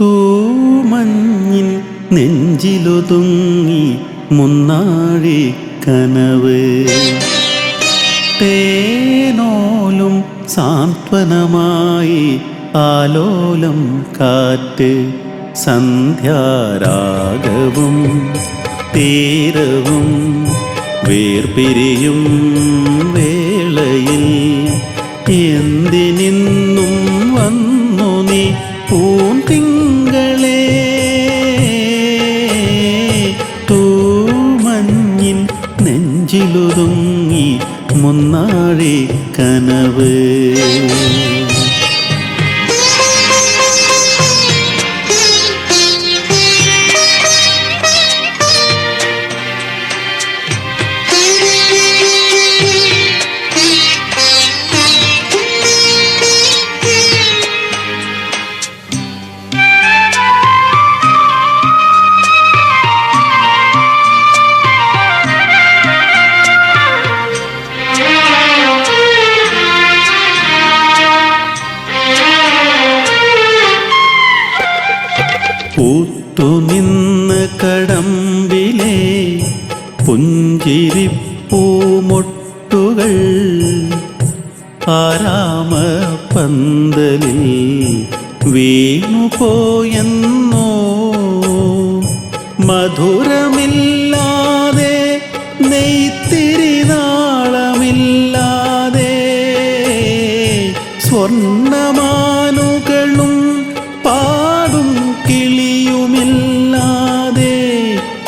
തൂമഞ്ഞിൻ നെഞ്ചിലൊതുങ്ങി മുന്നാഴി കനവ്. തേനോലും സാന്ത്വനമായി ആലോലം കാറ്റ് സന്ധ്യാരാഗവും തീരവും വേർപിരിയും വേളയിൽ എന്തിനിന്നും വന്നു നീ പൂന്തിങ്കളേ നെഞ്ചിലൊതുങ്ങി മുന്നാഴി കനവ്. പൂത്തുനിന്ന കടമ്പിലെ പുഞ്ചിരിപ്പൂമൊട്ടുകൾ ആരാമ പന്തലിൽ വീണുപോയെന്നോ മധുരമില്ലാതെ നെയ്ത്തിരി നാളമില്ലാതെ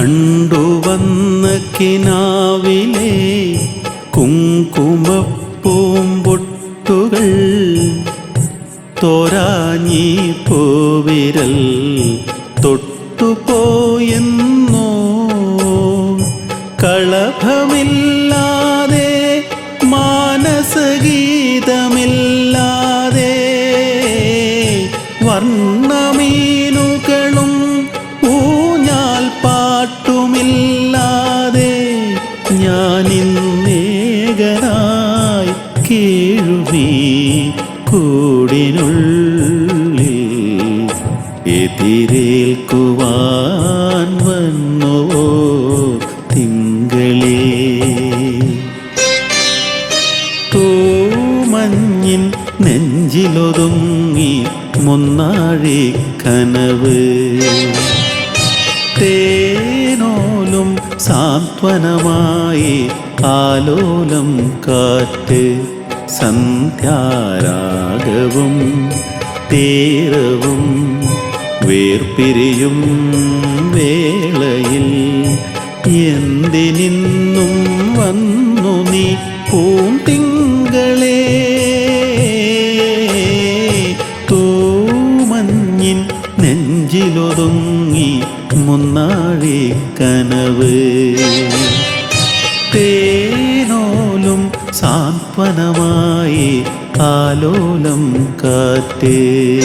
കണ്ടുവന്ന കിനാവിലെ കുങ്കുമപ്പൂമ്പൊട്ടുകൾ തോരാഞ്ഞി പോവിരൽ തൊട്ടുപോയെന്നോ? കളഭമില്ലാതെ മാനസഗീതമില്ലാതെ പാട്ടുമില്ലാതെ ഞാനിന്നേകനായി കേഴുവി കൂടിനുള്ളിൽ. എതിരേൽക്കുവാൻ വന്നുവോ തിങ്കളേ തോമഞ്ഞിൻ നെഞ്ചിലൊതുങ്ങി മുന്നാഴി കനവ്. തേനോലും സാന്ത്വനമായി ആലോലം കാറ്റ് സന്ധ്യാരാഗവും തീരവും വേർപിരിയും വേളയിൽ എന്തിനിന്നും വന്നു നീ പൂന്തിങ്കളേ തൂമഞ്ഞിൻ നെഞ്ചിലൊതുങ്ങി മുന്നാഴി കനവ്. തേനോലും സാന്ത്വനമായി ആലോലം കാറ്റേ.